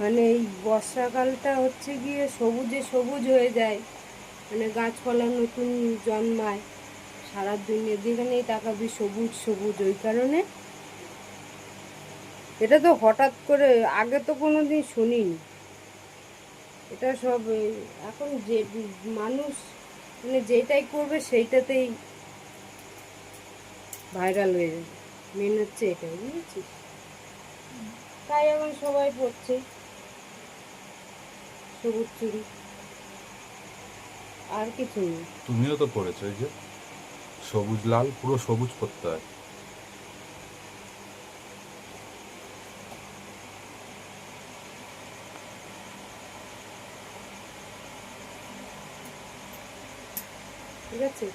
মানে এই বর্ষাকালটা হচ্ছে গিয়ে সবুজে সবুজ হয়ে যায়। মানে গাছপালা নতুন জন্মায় সারা দুনিয়া যেখানেই তাকাবি সবুজ সবুজ, ওই কারণে। এটা তো হঠাৎ করে, আগে তো কোনো দিন শুনিনি। এটা সব এখন যে মানুষ মানে যেটাই করবে সেইটাতেই ভাইরাল হয়ে যাবে। মেন হচ্ছে এটাই, বুঝেছিস? তাই এখন সবাই পড়ছে সবুজ চুড়ি। আর কিছু নেই। তুমিও তো পড়েছো এই যে সবুজ লাল পুরো সবুজ করতে হয় ঠিক আছে?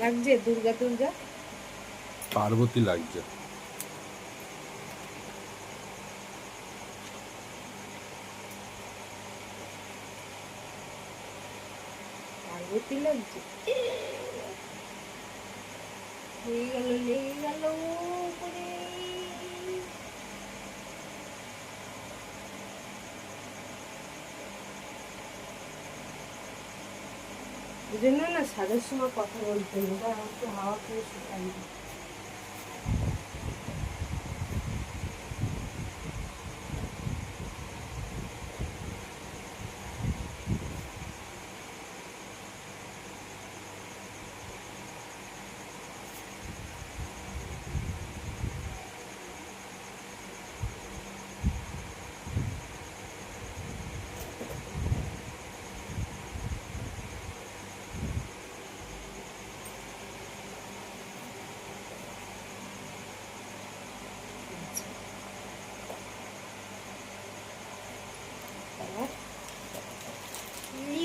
লাগছে? দুর্গা দুর্গা পার্বতী লাগছে। পার্বতী লাগছে। হয়ে গেল লেগে গেল জন্য না সাদের সময় কথা বলতে হবে একটু হাওয়া খেয়ে শুকাই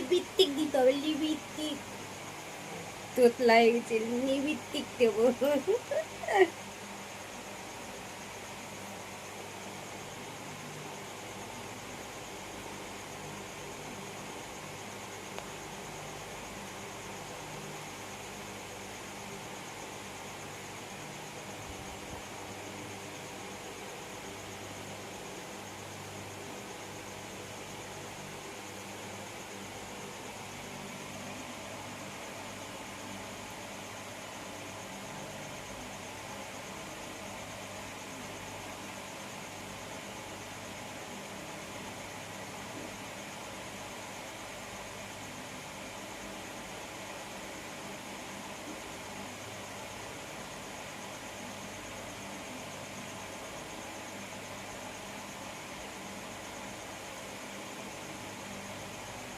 লিপিস্টিক দিতে হবে লিপিস্টিক তোতলায় গেছে লিপিস্টিক দেবো